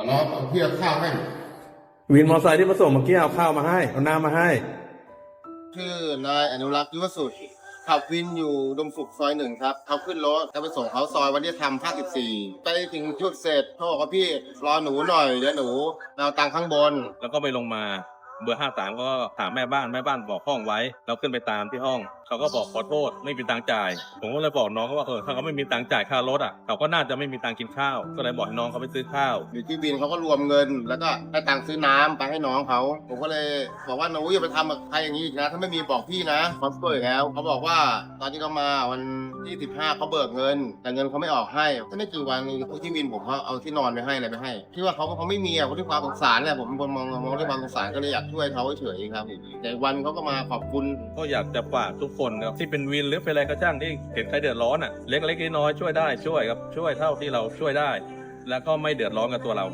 เอาน้องเอาพี่เอาข้าวให้ วินมอเตอร์ไซค์ที่มาส่งเมื่อกี้เอาข้าวมาให้ เอาน้ำมาให้ ชื่อนายอนุรักษ์ยุวสุดขับวินอยู่อุดมสุขซอยหนึ่งครับเขาขึ้นรถจะไปส่งเขาซอยวันที่ทำภาคสิบสี่ไปถึงจุดเสร็จเขาบอกว่าพี่รอหนูหน่อยเดี๋ยวหนูเอาตังค์ข้างบน แล้วก็ไม่ลงมา เบอร์ห้าสามก็ถามแม่บ้านแม่บ้านบอกห้องไว้ เราขึ้นไปตามที่ห้องเขาก็บอกขอโทษไม่มีตังค์จ่าย ผมก็เลยบอกน้องเขาว่าเออถ้าเขาไม่มีตังค์จ่ายค่ารถอะเขาก็น่าจะไม่มีตังค์กินข้าว ก็เลยบอกให้น้องเขาไปซื้อข้าวอยู่ที่วินเขาก็รวมเงิน แล้วก็ให้ตังค์ซื้อน้ำไปให้น้องเขา ผมก็เลยบอกว่าหนูอย่าไปทำกับใครอย่างนี้อีกนะ ถ้าไม่มีบอกพี่นะเขาเปิดแล้วเขาบอกว่าตอนที่เขามาวันที่สิบห้าเขาเบิกเงิน แต่เงินเขาไม่ออกให้ถ้าไม่กี่วันที่วินผมเขาเอาที่นอนไปให้อะไรไปให้ที่ว่าเขาเขาไม่มีอะเขาด้วยความสงสารแหละผมเป็นคนมองมองด้วยความสงสารก็เลยอยากช่วยเขาเฉยๆครับแต่วันเขาก็มาขอบคุณ ก็อยากจะฝากทุกคนครับที่เป็นวินหรือเป็นอะไรก็ช่างที่เห็นใครเดือดร้อนอะเล็กๆน้อยๆช่วยได้ช่วยครับช่วยเท่าที่เราช่วยได้ แล้วก็ไม่เดือดร้อนกับตัวเรา